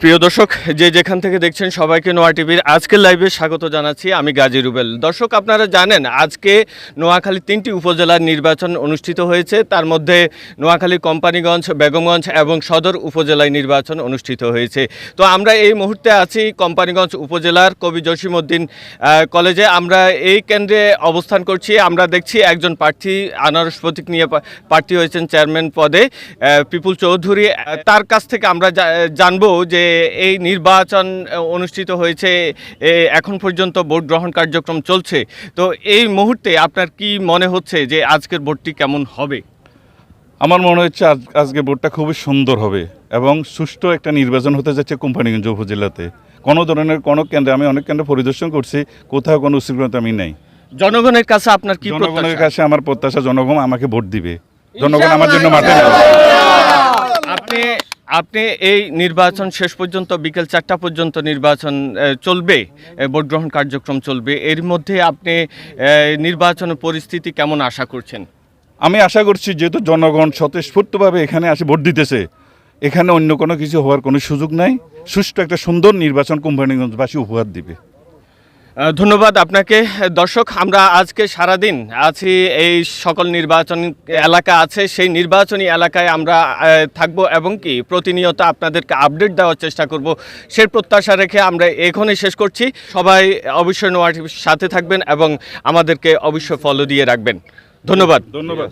প্রিয় দর্শক, যে যেখান থেকে দেখছেন সবাইকে নোয়া টিভির আজকের লাইভে স্বাগত জানাচ্ছি আমি গাজী রুবেল। দর্শক, আপনারা জানেন, আজকে নোয়াখালী তিনটি উপজেলার নির্বাচন অনুষ্ঠিত হয়েছে। তার মধ্যে নোয়াখালী, কোম্পানিগঞ্জ, বেগমগঞ্জ এবং সদর উপজেলায় নির্বাচন অনুষ্ঠিত হয়েছে। তো আমরা এই মুহূর্তে আছি কোম্পানিগঞ্জ উপজেলার কবি জসিমউদ্দিন কলেজে। আমরা এই কেন্দ্রে অবস্থান করছি। আমরা দেখছি একজন প্রার্থী, আনারস প্রতীক নিয়ে প্রার্থী হয়েছেন চেয়ারম্যান পদে পিপুল চৌধুরী। তার কাছ থেকে আমরা জানব যে এই নির্বাচন অনুষ্ঠিত হয়েছে এখন পর্যন্ত ভোট গ্রহণ কার্যক্রম চলছে। তো এই মুহূর্তে আপনার কি মনে হচ্ছে যে আজকের ভোটটি কেমন হবে? আমার মনে হচ্ছে আজ আজকে ভোটটা খুবই সুন্দর হবে এবং সুষ্ঠু একটা নির্বাচন হতে যাচ্ছে কোম্পানিগঞ্জ উপজেলাতে। কোনো ধরনের কোনো কেন্দ্রে আমি অনেক কেন্দ্র পরিদর্শন করছি কোথাও কোনো উশৃঙ্খলতা আমি নেই। জনগণের কাছে আপনার কি জনগণের কাছে আমার প্রত্যাশা জনগণ আমাকে ভোট দিবে। জনগণ আমার জন্য মাঠে আপনি আপনি এই নির্বাচন শেষ পর্যন্ত, বিকেল চারটা পর্যন্ত নির্বাচন চলবে ভোট গ্রহণ কার্যক্রম চলবে, এর মধ্যে আপনি নির্বাচন পরিস্থিতি কেমন আশা করছেন? আমি আশা করছি যেহেতু জনগণ স্বতঃস্ফূর্তভাবে এখানে আসে ভোট দিতেছে, এখানে অন্য কোনো কিছু হওয়ার কোনো সুযোগ নাই। সুষ্ঠু একটা সুন্দর নির্বাচন কোম্পানিগঞ্জবাসী উপহার দিবে। ধন্যবাদ আপনাকে। দর্শক আমরা আজকে সারাদিন আছি এই সকল নির্বাচন এলাকা আছে। সেই নির্বাচনী এলাকায় আমরা থাকব এবং কি প্রতিনিয়ত আপনাদেরকে আপডেট দেওয়ার চেষ্টা করব। সেই প্রত্যাশা রেখে আমরা এখনই শেষ করছি। সবাই অবশ্যই নোয়া টিভির সাথে থাকবেন এবং আমাদেরকে অবশ্যই ফলো দিয়ে রাখবেন। ধন্যবাদ। ধন্যবাদ।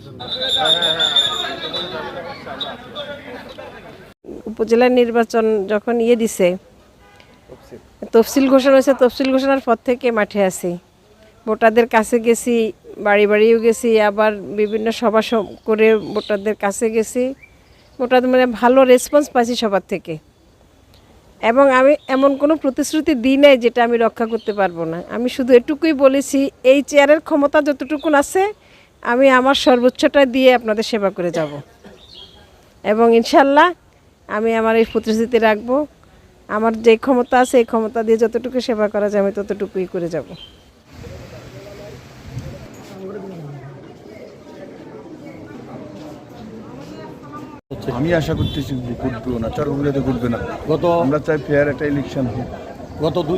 উপজেলার নির্বাচন যখন ইয়ে দিছে তফসিল ঘোষণা হয়েছে, তফসিল ঘোষণার পর থেকে মাঠে আছি। ভোটারদের কাছে গেছি, বাড়ি বাড়িও গেছি, আবার বিভিন্ন সভা করে ভোটারদের কাছে গেছি। ভোটারদের মানে ভালো রেসপন্স পাইছি সবার থেকে। এবং আমি এমন কোনো প্রতিশ্রুতি দিই নাই যেটা আমি রক্ষা করতে পারব না। আমি শুধু এটুকুই বলেছি, এই চেয়ারের ক্ষমতা যতটুকুন আছে, আমি আমার সর্বোচ্চটা দিয়ে আপনাদের সেবা করে যাব। এবং ইনশাল্লাহ আমি আমার এই প্রতিশ্রুতি রাখব। আমার যে ক্ষমতা আছে এই ক্ষমতা দিয়ে যতটুকু সেবা করা যায় আমি ততটুকুই করে যাব। আমি আশা করতেছি যে ঘুরবেও না। চরমগুলোতে ঘুরবে না। গত আমরা চাই ফেয়ার একটা ইলেকশন হোক। গত দুই